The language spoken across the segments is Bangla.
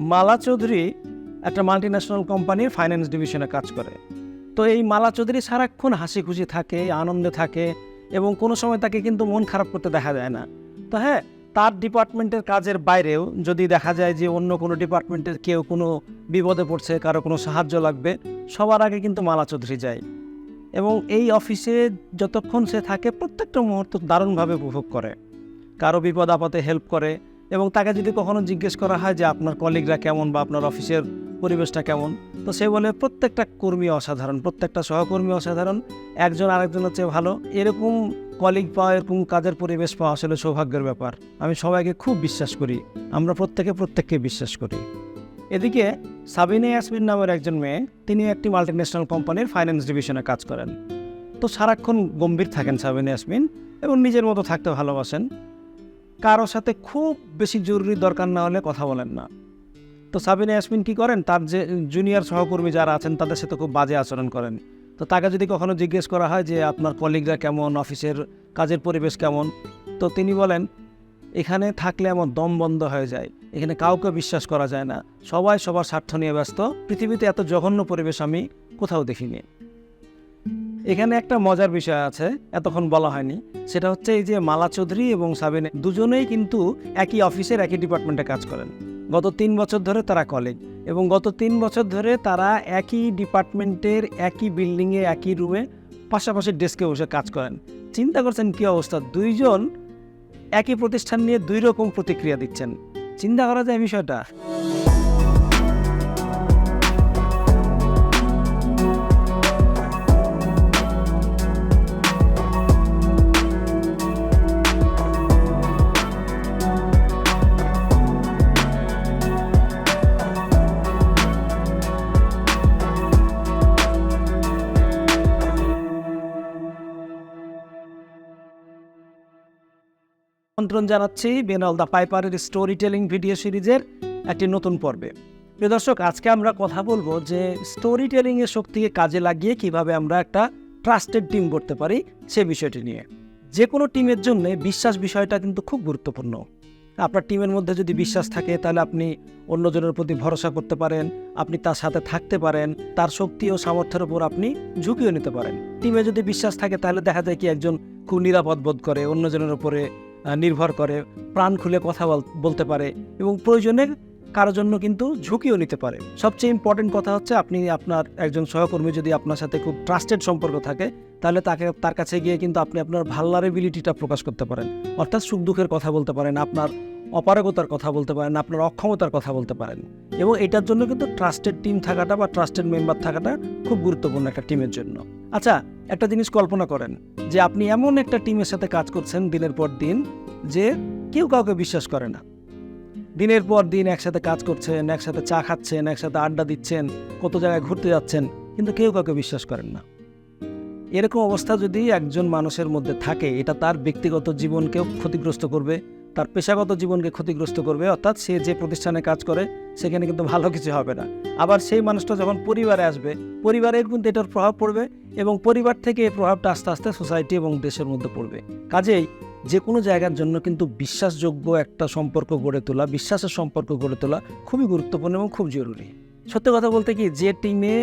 মালা চৌধুরী একটা মাল্টি ন্যাশনাল কোম্পানির ফাইন্যান্স ডিভিশনে কাজ করে। তো এই মালা চৌধুরী সারাক্ষণ হাসি খুশি থাকে, আনন্দে থাকে এবং কোনো সময় তাকে কিন্তু মন খারাপ করতে দেখা যায় না। তো হ্যাঁ তার ডিপার্টমেন্টের কাজের বাইরেও যদি দেখা যায় যে অন্য কোনো ডিপার্টমেন্টের কেউ কোনো বিপদে পড়ছে, কারও কোনো সাহায্য লাগবে, সবার আগে কিন্তু মালা চৌধুরী যায়। এবং এই অফিসে যতক্ষণ সে থাকে, প্রত্যেকটা মুহূর্ত দারুণভাবে উপভোগ করে। কারও বিপদ আপদে হেল্প করে এবং তাকে যদি কখনো জিজ্ঞেস করা হয় যে আপনার কলিগরা কেমন বা আপনার অফিসের পরিবেশটা কেমন, তো সে বলে প্রত্যেকটা কর্মী অসাধারণ, প্রত্যেকটা সহকর্মী অসাধারণ, একজন আরেকজনের চেয়ে ভালো। এরকম কলিগ পাওয়া, এরকম কাজের পরিবেশ পাওয়া আসলে সৌভাগ্যের ব্যাপার। আমি সবাইকে খুব বিশ্বাস করি, আমরা প্রত্যেকে প্রত্যেককে বিশ্বাস করি। এদিকে সাবিনা ইয়াসমিন নামের একজন মেয়ে, তিনি একটি মাল্টিন্যাশনাল কোম্পানির ফাইন্যান্স ডিভিশনে কাজ করেন। তো সারাক্ষণ গম্ভীর থাকেন সাবিনা ইয়াসমিন এবং নিজের মতো থাকতে ভালোবাসেন। কারোর সাথে খুব বেশি জরুরি দরকার না হলে কথা বলেন না। তো সাবিনা ইয়াসমিন কি করেন? তার যে জুনিয়র সহকর্মী যারা আছেন, তাদের সাথে খুব বাজে আচরণ করেন। তো তাকে যদি কখনো জিজ্ঞেস করা হয় যে, আপনার কলিগরা কেমন? অফিসের কাজের পরিবেশ কেমন? তো তিনি বলেন, এখানে থাকলে আমার দম বন্ধ হয়ে যায়। এখানে কাউকে বিশ্বাস করা যায় না। সবাই সবার স্বার্থ নিয়ে ব্যস্ত। পৃথিবীতে এত জঘন্য পরিবেশ আমি কোথাও দেখিনি। এখানে একটা মজার বিষয় আছে, এতক্ষণ বলা হয়নি। সেটা হচ্ছে এই যে মালা চৌধুরী এবং সাবিনে, দুজনেই কিন্তু একই অফিসের একই ডিপার্টমেন্টে কাজ করেন। গত তিন বছর ধরে তারা কলেজ এবং গত তিন বছর ধরে তারা একই ডিপার্টমেন্টের একই বিল্ডিংয়ে, একই রুমে, পাশাপাশি ডেস্কে বসে কাজ করেন। চিন্তা করছেন কী অবস্থা? দুইজন একই প্রতিষ্ঠান নিয়ে দুই রকম প্রতিক্রিয়া দিচ্ছেন। চিন্তা করা যায় বিষয়টা। আমন্ত্রণ জানাচ্ছি বেনাল দ্য পাইপারের স্টোরি টেলিং ভিডিও সিরিজের একটি নতুন পর্বে। প্রিয় দর্শক, আজকে আমরা কথা বলব যে স্টোরি টেলিংয়ের শক্তিকে কাজে লাগিয়ে কীভাবে আমরা একটা ট্রাস্টেড টিম করতে পারি সে বিষয়টি নিয়ে। যে কোনো টিমের জন্য বিশ্বাস বিষয়টা কিন্তু খুব গুরুত্বপূর্ণ। আপনার টিমের মধ্যে যদি বিশ্বাস থাকে, তাহলে আপনি অন্যজনের প্রতি ভরসা করতে পারেন, আপনি তার সাথে থাকতে পারেন, তার শক্তি ও সামর্থ্যের উপর আপনি ঝুঁকিও নিতে পারেন। টিমে যদি বিশ্বাস থাকে, তাহলে দেখা যায় কি একজন খুব নিরাপদ বোধ করে, অন্যজনের উপরে নির্ভর করে, প্রাণ খুলে কথা বল- বলতে পারে এবং প্রয়োজনে কারোর জন্য কিন্তু ঝুঁকিও নিতে পারে। সবচেয়ে ইম্পর্টেন্ট কথা হচ্ছে আপনি আপনার একজন সহকর্মী যদি আপনার সাথে খুব ট্রাস্টেড সম্পর্ক থাকে, তাহলে তাকে, তার কাছে গিয়ে কিন্তু আপনি আপনার ভাল্লারেবিলিটিটা প্রকাশ করতে পারেন। অর্থাৎ সুখ দুঃখের কথা বলতে পারেন, আপনার অপারগতার কথা বলতে পারেন, আপনার অক্ষমতার কথা বলতে পারেন। এবং এটার জন্য কিন্তু ট্রাস্টেড টিম থাকাটা বা ট্রাস্টেড মেম্বার থাকাটা খুব গুরুত্বপূর্ণ একটা টিমের জন্য। আচ্ছা একটা জিনিস কল্পনা করেন যে আপনি এমন একটা টিমের সাথে কাজ করছেন দিনের পর দিন যে কেউ কাউকে বিশ্বাস করে না। দিনের পর দিন একসাথে কাজ করছেন, একসাথে চা খাচ্ছেন, একসাথে আড্ডা দিচ্ছেন, কত জায়গায় ঘুরতে যাচ্ছেন, কিন্তু কেউ কাউকে বিশ্বাস করেন না। এরকম অবস্থা যদি একজন মানুষের মধ্যে থাকে, এটা তার ব্যক্তিগত জীবনকেও ক্ষতিগ্রস্ত করবে, তার পেশাগত জীবনকে ক্ষতিগ্রস্ত করবে, অর্থাৎ সে যে প্রতিষ্ঠানে কাজ করে সেখানে কিন্তু ভালো কিছু হবে না। আবার সেই মানুষটা যখন পরিবারে আসবে, পরিবারের কিন্তু এটার প্রভাব পড়বে এবং পরিবার থেকে এই প্রভাবটা আস্তে আস্তে সোসাইটি এবং দেশের মধ্যে পড়বে। কাজেই যে কোনো জায়গার জন্য কিন্তু বিশ্বাসযোগ্য একটা সম্পর্ক গড়ে তোলা, বিশ্বাসের সম্পর্ক গড়ে তোলা খুবই গুরুত্বপূর্ণ এবং খুব জরুরি। সত্যি কথা বলতে কি, যে টিমে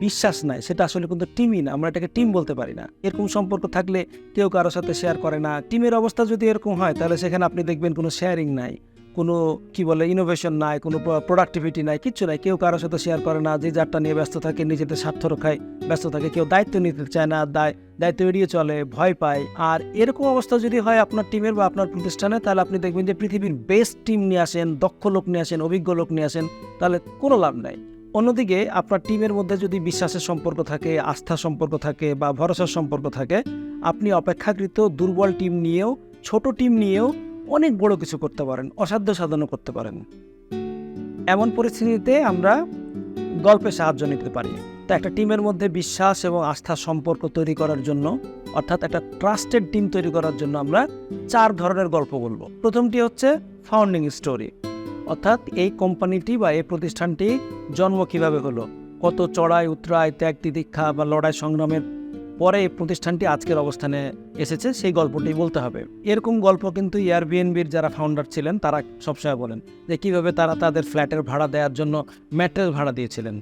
বিশ্বাস নাই, সেটা আসলে কিন্তু টিমই না, আমরা এটাকে টিম বলতে পারি না। এরকম সম্পর্ক থাকলে কেউ কারোর সাথে শেয়ার করে না। টিমের অবস্থা যদি এরকম হয়, তাহলে সেখানে আপনি দেখবেন কোনো শেয়ারিং নাই। কোনো, কি বলে ইনোভেশন নাই, কোনো প্রোডাক্টিভিটি নাই, কিচ্ছু নাই। কেউ কারোর সাথে শেয়ার করে না, যে যারটা নিয়ে ব্যস্ত থাকে, নিজেদের স্বার্থ রক্ষায় ব্যস্ত থাকে। কেউ দায়িত্ব নিতে চায় না, দায়, দায়িত্ব এড়িয়ে চলে, ভয় পায়। আর এরকম অবস্থা যদি হয় আপনার টিমের বা আপনার প্রতিষ্ঠানে, তাহলে আপনি দেখবেন যে পৃথিবীর বেস্ট টিম নিয়ে আসেন, দক্ষ লোক নিয়ে আসেন, অভিজ্ঞ লোক নিয়ে আসেন, তাহলে কোনো লাভ নাই। অন্যদিকে, আপনার টিমের মধ্যে যদি বিশ্বাসের সম্পর্ক থাকে আস্থার সম্পর্ক থাকে বা ভরসার সম্পর্ক থাকে, আপনি অপেক্ষাকৃত দুর্বল টিম নিয়েও, ছোট টিম নিয়েও অনেক বড় কিছু করতে পারেন, অসাধ্য সাধনও করতে পারেন। এমন পরিস্থিতিতে আমরা গল্পের সাহায্য নিতে পারি। তো একটা টিমের মধ্যে বিশ্বাস এবং আস্থার সম্পর্ক তৈরি করার জন্য, অর্থাৎ একটা ট্রাস্টেড টিম তৈরি করার জন্য আমরা চার ধরনের গল্প বলব। প্রথমটি হচ্ছে ফাউন্ডিং স্টোরি অর্থাৎ এই কোম্পানিটি বা এই প্রতিষ্ঠানটি জন্ম কীভাবে হলো? কত চড়াই উতরাই ত্যাগ তিতিক্ষা বা লড়াই সংগ্রামের পরে এই প্রতিষ্ঠানটি আজকের অবস্থানে এসেছে, সেই গল্পটি বলতে হবে। এরকম গল্প কিন্তু এয়ারবিএনবির যারা ফাউন্ডার ছিলেন, তারা সবসময় বলেন যে কীভাবে তারা তাদের ফ্ল্যাটের ভাড়া দেওয়ার জন্য ম্যাটেরিয়াল ভাড়া দিয়েছিলেন।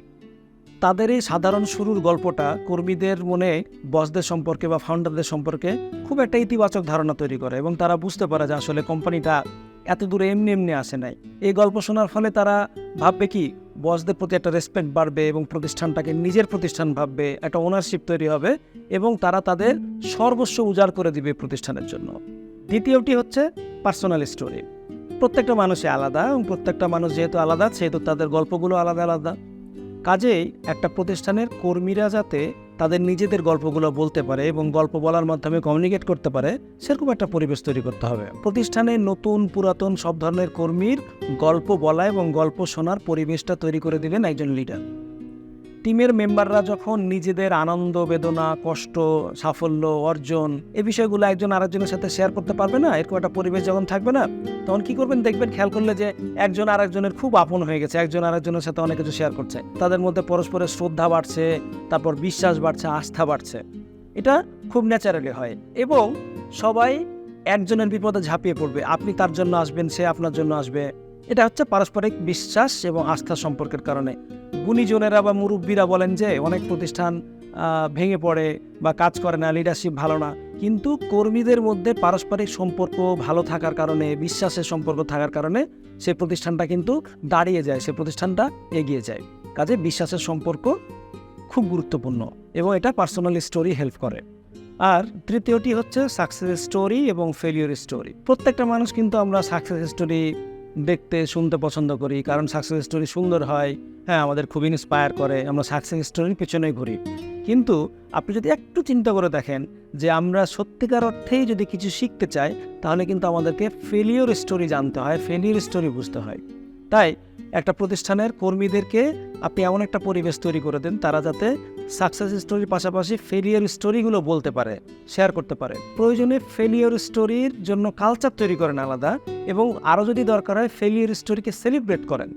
তাদের এই সাধারণ শুরুর গল্পটা কর্মীদের মনে বসদের সম্পর্কে বা ফাউন্ডারদের সম্পর্কে খুব একটা ইতিবাচক ধারণা তৈরি করে এবং তারা বুঝতে পারে যে আসলে কোম্পানিটা এত দূরে এমনি এমনি আসে নাই। এই গল্প শোনার ফলে তারা ভাববে কি, বসদের প্রতি একটা রেসপেক্ট বাড়বে এবং প্রতিষ্ঠানটাকে নিজের প্রতিষ্ঠান ভাববে, একটা ওনারশিপ তৈরি হবে এবং তারা তাদের সর্বস্ব উজাড় করে দিবে প্রতিষ্ঠানের জন্য। দ্বিতীয়টি হচ্ছে পার্সোনাল স্টোরি প্রত্যেকটা মানুষই আলাদা এবং প্রত্যেকটা মানুষ যেহেতু আলাদা, সেহেতু তাদের গল্পগুলো আলাদা আলাদা। কাজেই একটা প্রতিষ্ঠানের কর্মীরা যাতে তাদের নিজেদের গল্পগুলো বলতে পারে এবং গল্প বলার মাধ্যমে কমিউনিকেট করতে পারে, সেরকম একটা পরিবেশ তৈরি করতে হবে। প্রতিষ্ঠানে নতুন, পুরাতন সব ধরনের কর্মীর গল্প বলা এবং গল্প শোনার পরিবেশটা তৈরি করে দিলেন একজন লিডার টিমের মেম্বাররা যখন নিজেদের আনন্দ, বেদনা, কষ্ট, সাফল্য, অর্জন এই বিষয়গুলো একজন আরেকজনের সাথে শেয়ার করতে পারবে না, এরকম একটা পরিবেশ যখন থাকবে না, তখন কি করবেন? দেখবেন খেয়াল করলে যে একজন আরেকজনের খুব আপন হয়ে গেছে, একজন আরেকজনের সাথে অনেক কিছু শেয়ার করছে। তাদের মধ্যে পরস্পরের শ্রদ্ধা বাড়ছে, তারপর বিশ্বাস বাড়ছে, আস্থা বাড়ছে। এটা খুব ন্যাচারালি হয় এবং সবাই একজনের বিপদে ঝাঁপিয়ে পড়বে। আপনি তার জন্য আসবেন, সে আপনার জন্য আসবে। এটা হচ্ছে পারস্পরিক বিশ্বাস এবং আস্থা সম্পর্কের কারণে। গুণীজনেরা বা মুরব্বীরা বলেন যে, অনেক প্রতিষ্ঠান ভেঙে পড়ে বা কাজ করে না লিডারশিপ ভালো না। কিন্তু কর্মীদের মধ্যে পারস্পরিক সম্পর্ক ভালো থাকার কারণে, বিশ্বাসের সম্পর্ক থাকার কারণে সে প্রতিষ্ঠানটা কিন্তু দাঁড়িয়ে যায়, সে প্রতিষ্ঠানটা এগিয়ে যায়। কাজে বিশ্বাসের সম্পর্ক খুব গুরুত্বপূর্ণ এবং এটা পার্সোনাল স্টোরি হেল্প করে। আর তৃতীয়টি হচ্ছে সাকসেস স্টোরি এবং ফেলিওর স্টোরি প্রত্যেকটা মানুষ কিন্তু আমরা সাকসেস স্টোরি দেখতে, শুনতে পছন্দ করি, কারণ সাকসেস স্টোরি সুন্দর হয়। হ্যাঁ আমাদের খুব ইন্সপায়ার করে, আমরা সাকসেস স্টোরির পেছনেই ঘুরি। কিন্তু আপনি যদি একটু চিন্তা করে দেখেন যে আমরা সত্যিকার অর্থেই যদি কিছু শিখতে চাই, তাহলে কিন্তু আমাদেরকে ফেলিওর স্টোরি জানতে হয় ফেলিওর স্টোরি বুঝতে হয়। তাই একটা প্রতিষ্ঠানের কর্মীদেরকে আপনি এমন একটা পরিবেশ তৈরি করে দেন, তারা যাতে সাকসেস স্টোরির পাশাপাশি ফেলিওর স্টোরিগুলো বলতে পারে শেয়ার করতে পারে। প্রয়োজনে ফেলিওর স্টোরির জন্য কালচার তৈরি করেন আলাদা এবং আরও যদি দরকার হয় ফেলিওর স্টোরিকে সেলিব্রেট করেন।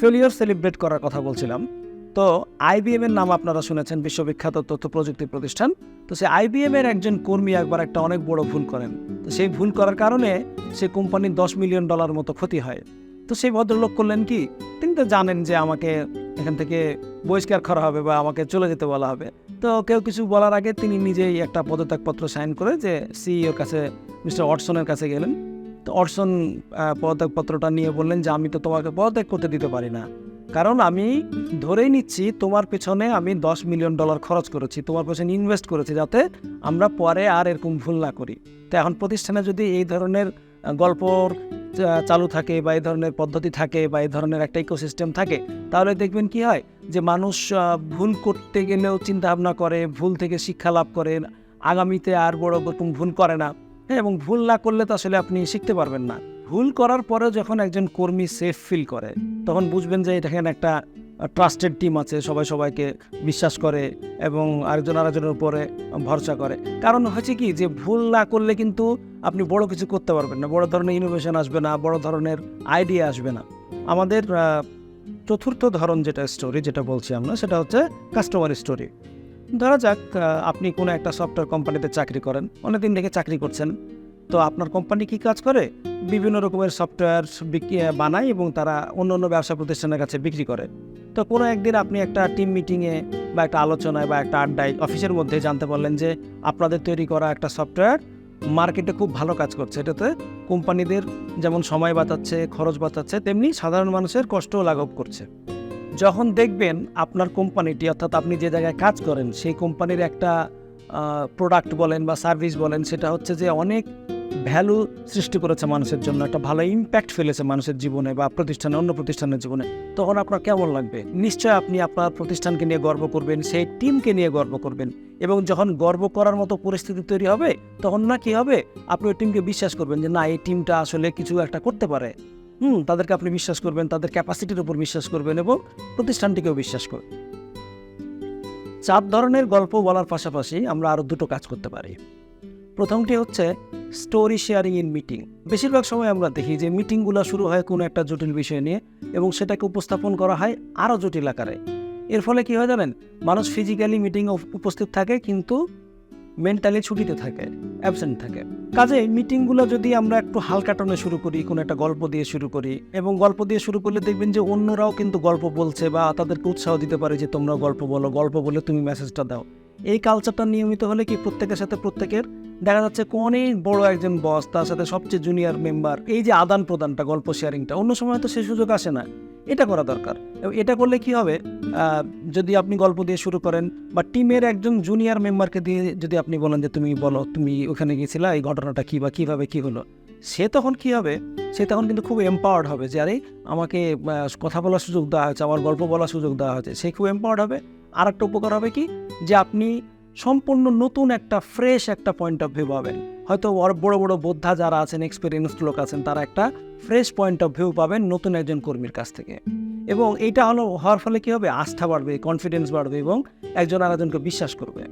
ফেলিওর সেলিব্রেট করার কথা বলছিলাম। তো আইবিএম এর নাম আপনারা শুনেছেন, বিশ্ববিখ্যাত তথ্য প্রযুক্তি প্রতিষ্ঠান। তো সে আইবিএম এর একজন কর্মী একবার একটা অনেক বড় ভুল করেন। তো সেই ভুল করার কারণে সে কোম্পানির দশ মিলিয়ন ডলার মতো ক্ষতি হয়। তো সেই ভদ্রলোক করলেন কি, তিনি তো জানেন যে আমাকে এখান থেকে বহিষ্কার করা হবে বা আমাকে চলে যেতে বলা হবে। তো কেউ কিছু বলার আগে তিনি নিজেই একটা পদত্যাগপত্র সাইন করে যে সিইওর কাছে, মিস্টার অটসনের কাছে গেলেন। তো অটসন পদত্যাগপত্রটা নিয়ে বললেন যে, আমি তো তোমাকে পদত্যাগ করতে দিতে পারি না। কারণ আমি ধরেই নিচ্ছি তোমার পেছনে আমি দশ মিলিয়ন ডলার খরচ করেছি। তোমার পেছনে ইনভেস্ট করেছি যাতে আমরা পরে আর এরকম ভুল না করি। তো এখন প্রতিষ্ঠানে যদি এই ধরনের গল্পর চালু থাকে বা এই ধরনের পদ্ধতি থাকে বা এই ধরনের একটা ইকোসিস্টেম থাকে, তাহলে দেখবেন কি হয় যে মানুষ ভুল করতে গেলেও চিন্তা ভাবনা করে, ভুল থেকে শিক্ষা লাভ করে, আগামীতে আর বড় রকম ভুল করে না। হ্যাঁ এবং ভুল না করলে তো আসলে আপনি শিখতে পারবেন না। ভুল করার পরেও যখন একজন কর্মী সেফ ফিল করে, তখন বুঝবেন যে এটা একটা ট্রাস্টেড টিম আছে, সবাই সবাইকে বিশ্বাস করে এবং আরেকজন আরেকজনের উপরে ভরসা করে। কারণ হচ্ছে কি যে ভুল না করলে কিন্তু আপনি বড় কিছু করতে পারবেন না, বড় ধরনের ইনোভেশন আসবে না, বড় ধরনের আইডিয়া আসবে না। আমাদের চতুর্থ ধরন যেটা স্টোরি যেটা বলছি আমরা, সেটা হচ্ছে কাস্টমার স্টোরি ধরা যাক আপনি কোনো একটা সফটওয়্যার কোম্পানিতে চাকরি করেন, অনেকদিন থেকে চাকরি করছেন তো আপনার কোম্পানি কি কাজ করে? বিভিন্ন রকমের সফটওয়্যার বানায় এবং তারা অন্য অন্য ব্যবসা প্রতিষ্ঠানের কাছে বিক্রি করে। তো কোনো একদিন আপনি একটা টিম মিটিংয়ে বা একটা আলোচনায় বা একটা আড্ডায় অফিসের মধ্যে জানতে পারলেন যে আপনাদের তৈরি করা একটা সফটওয়্যার মার্কেটে খুব ভালো কাজ করছে। এটাতে কোম্পানিদের যেমন সময় বাঁচাচ্ছে, খরচ বাঁচাচ্ছে, তেমনি সাধারণ মানুষের কষ্টও লাঘব করছে। যখন দেখবেন আপনার কোম্পানিটি, অর্থাৎ আপনি যে জায়গায় কাজ করেন, সেই কোম্পানির একটা প্রোডাক্ট বলেন বা সার্ভিস বলেন, সেটা হচ্ছে যে অনেক ভ্যালু সৃষ্টি করেছে মানুষের জন্য, একটা ভালো ইম্প্যাক্ট ফেলেছে মানুষের জীবনে বা প্রতিষ্ঠানে, অন্য প্রতিষ্ঠানের জীবনে। তখন আপনার কেমন লাগবে? নিশ্চয় আপনি আপনার প্রতিষ্ঠানকে নিয়ে গর্ব করবেন, সেই টিমকে নিয়ে গর্ব করবেন। এবং যখন গর্ব করার মতো পরিস্থিতি তৈরি হবে, তখন না কি হবে? আপনি ওই টিমকে বিশ্বাস করবেন যে, না, এই টিমটা আসলে কিছু একটা করতে পারে। হুম, তাদেরকে আপনি বিশ্বাস করবেন, তাদের ক্যাপাসিটির উপর বিশ্বাস করবেন এবং প্রতিষ্ঠানটিকেও বিশ্বাস করবেন চার ধরনের গল্প বলার পাশাপাশি আমরা আরও দুটো কাজ করতে পারি। প্রথমটি হচ্ছে স্টোরি শেয়ারিং ইন মিটিং বেশিরভাগ সময় আমরা দেখি যে মিটিংগুলো শুরু হয় কোনো একটা জটিল বিষয় নিয়ে এবং সেটাকে উপস্থাপন করা হয় আরও জটিল আকারে। এর ফলে কী হয় জানেন? মানুষ ফিজিক্যালি মিটিং উপস্থিত থাকে কিন্তু মেন্টালি ছুটিতে থাকে অ্যাবসেন্ট থাকে। কাজে মিটিংগুলো যদি আমরা একটু হালকা টনে শুরু করি, কোনো একটা গল্প দিয়ে শুরু করি এবং গল্প দিয়ে শুরু করলে দেখবেন যে অন্যরাও কিন্তু গল্প বলছে বা তাদেরকে উৎসাহ দিতে পারে যে তোমরা গল্প বলো, গল্প বলে তুমি মেসেজটা দাও। এই কালচারটা নিয়মিত হলে কি প্রত্যেকের সাথে প্রত্যেকের? দেখা যাচ্ছে অনেক বড় একজন বস তার সাথে সবচেয়ে জুনিয়র মেম্বার এই যে আদান প্রদানটা, গল্প শেয়ারিংটা অন্য সময় তো সে সুযোগ আসে না। এটা করা দরকার। এবং এটা করলে কি হবে? যদি আপনি গল্প দিয়ে শুরু করেন, বা টিমের একজন জুনিয়র মেম্বারকে দিয়ে যদি আপনি বলেন যে, তুমি বলো, তুমি ওখানে গিয়েছিলা, এই ঘটনাটা কী বা কীভাবে কী হলো? সে তখন কি হবে? সে তখন কিন্তু খুব এম্পাওয়ার্ড হবে যে, আরে, আমাকে কথা বলার সুযোগ দেওয়া হয়েছে, আমার গল্প বলার সুযোগ দেওয়া হয়েছে। সে খুব এম্পাওয়ার্ড হবে। আর একটা উপকার হবে কি? যে আপনি সম্পূর্ণ নতুন একটা ফ্রেশ একটা পয়েন্ট অফ ভিউ পাবেন। হয়তো বড় বড় বোদ্ধা যারা আছেন এক্সপিরিয়েন্স লোক আছেন, তারা একটা ফ্রেশ পয়েন্ট অফ ভিউ পাবেন নতুন একজন কর্মীর কাছ থেকে। এবং এইটা হলো, হওয়ার ফলে কী হবে? আস্থা বাড়বে কনফিডেন্স বাড়বে এবং একজন আরেকজনকে বিশ্বাস করবে।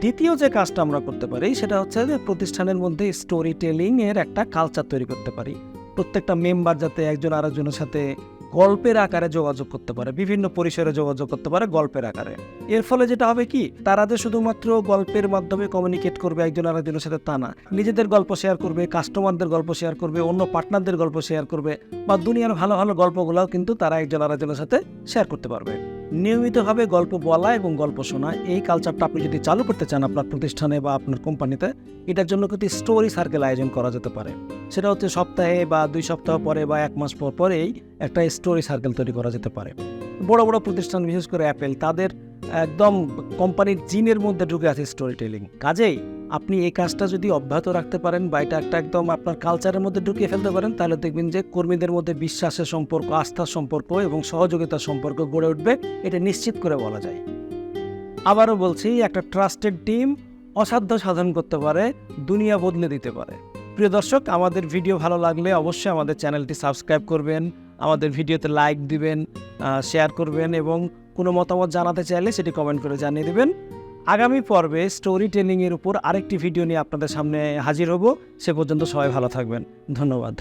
দ্বিতীয় যে কাজটা আমরা করতে পারি, সেটা হচ্ছে যে প্রতিষ্ঠানের মধ্যে স্টোরি টেলিং এর একটা কালচার তৈরি করতে পারি। প্রত্যেকটা মেম্বার যাতে একজন আরেকজনের সাথে গল্পের আকারে যোগাযোগ করতে পারে, বিভিন্ন পরিসরে যোগাযোগ করতে পারে গল্পের আকারে। এর ফলে যেটা হবে কি, তারা যে শুধুমাত্র গল্পের মাধ্যমে কমিউনিকেট করবে একজন আরেকজনের সাথে তা না। নিজেদের গল্প শেয়ার করবে কাস্টমারদের গল্প শেয়ার করবে, অন্য পার্টনারদের গল্প শেয়ার করবে, বা দুনিয়ার ভালো ভালো গল্পগুলোও কিন্তু তারা একজন আরেকজনের সাথে শেয়ার করতে পারবে। নিয়মিতভাবে গল্প বলা এবং গল্প শোনা, এই কালচারটা আপনি যদি চালু করতে চান আপনার প্রতিষ্ঠানে বা আপনার কোম্পানিতে, এটার জন্য কিন্তু স্টোরি সার্কেল আয়োজন করা যেতে পারে। সেটা হচ্ছে সপ্তাহে বা দুই সপ্তাহ পরে বা এক মাস পর পরেই একটা স্টোরি সার্কেল তৈরি করা যেতে পারে। বড় বড় প্রতিষ্ঠান, বিশেষ করে অ্যাপেল তাদের একদম কোম্পানির জিনের মধ্যে ঢুকে আছে স্টোরি টেলিং কাজেই আপনি এই কাজটা যদি অব্যাহত রাখতে পারেন বা এটা একটা একদম আপনার কালচারের মধ্যে ঢুকিয়ে ফেলতে পারেন, তাহলে দেখবেন যে কর্মীদের মধ্যে বিশ্বাসের সম্পর্ক, আস্থার সম্পর্ক এবং সহযোগিতার সম্পর্ক গড়ে উঠবে, এটা নিশ্চিত করে বলা যায়। আবারও বলছি, একটা ট্রাস্টেড টিম অসাধ্য সাধন করতে পারে, দুনিয়া বদলে দিতে পারে। প্রিয় দর্শক, আমাদের ভিডিও ভালো লাগলে অবশ্যই আমাদের চ্যানেলটি সাবস্ক্রাইব করবেন, আমাদের ভিডিওতে লাইক দিবেন শেয়ার করবেন এবং কোনো মতামত জানাতে চাইলে সেটি কমেন্ট করে জানিয়ে দেবেন। আগামী পর্বে স্টোরি টেলিংয়ের উপর আরেকটি ভিডিও নিয়ে আপনাদের সামনে হাজির হব। সে পর্যন্ত সবাই ভালো থাকবেন। ধন্যবাদ।